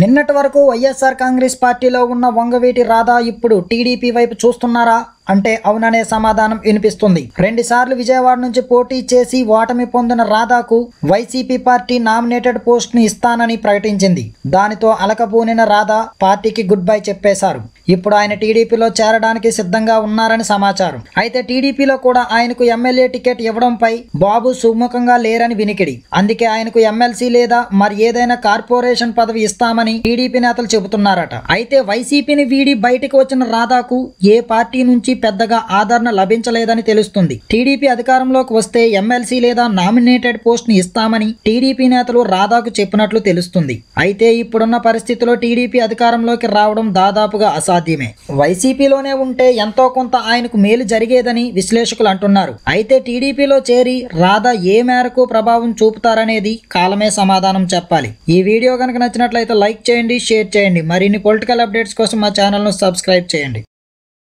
నిన్నటి వరకు వైఎస్ఆర్ కాంగ్రెస్ పార్టీలో ఉన్న వంగవీటి రాధా ఇప్పుడు టీడీపీ వైపు చూస్తున్నారా? అంటే అవుననే సమాధానం వినిపిస్తుంది. రెండుసార్లు విజయవాడ నుంచి పోటీ చేసి ఓటమి పొందిన రాధాకు వైసీపీ పార్టీ నామినేటెడ్ పోస్ట్ని ఇస్తానని ప్రకటించింది. దానితో అలకబూనిన రాధా పార్టీకి గుడ్ బై చెప్పేశారు. ఇప్పుడు ఆయన టీడీపీలో చేరడానికి సిద్ధంగా ఉన్నారని సమాచారం. అయితే టీడీపీలో కూడా ఆయనకు ఎమ్మెల్యే టికెట్ ఇవ్వడంపై బాబు సుముఖంగా లేరని వినికిడి. అందుకే ఆయనకు ఎమ్మెల్సీ లేదా మరి ఏదైనా కార్పొరేషన్ పదవి ఇస్తామని టీడీపీ నేతలు చెబుతున్నారట. అయితే వైసీపీని వీడి బయటకు వచ్చిన రాధాకు ఏ పార్టీ నుంచి పెద్దగా ఆదరణ లభించలేదని తెలుస్తుంది. టీడీపీ అధికారంలోకి వస్తే ఎమ్మెల్సీ లేదా నామినేటెడ్ పోస్ట్ని ఇస్తామని టీడీపీ నేతలు రాధాకు చెప్పినట్లు తెలుస్తుంది. అయితే ఇప్పుడున్న పరిస్థితిలో టీడీపీ అధికారంలోకి రావడం దాదాపుగా అసాధ్యం. సాధ్యమే వైసీపీలోనే ఉంటే ఎంతో కొంత ఆయనకు మేలు జరిగేదని విశ్లేషకులు అంటున్నారు. అయితే టీడీపీలో చేరి రాధా ఏ మేరకు ప్రభావం చూపుతారనేది కాలమే సమాధానం చెప్పాలి. ఈ వీడియో కనుక నచ్చినట్లయితే లైక్ చేయండి షేర్ చేయండి. మరిన్ని పొలిటికల్ అప్డేట్స్ కోసం మా ఛానల్ను సబ్స్క్రైబ్ చేయండి.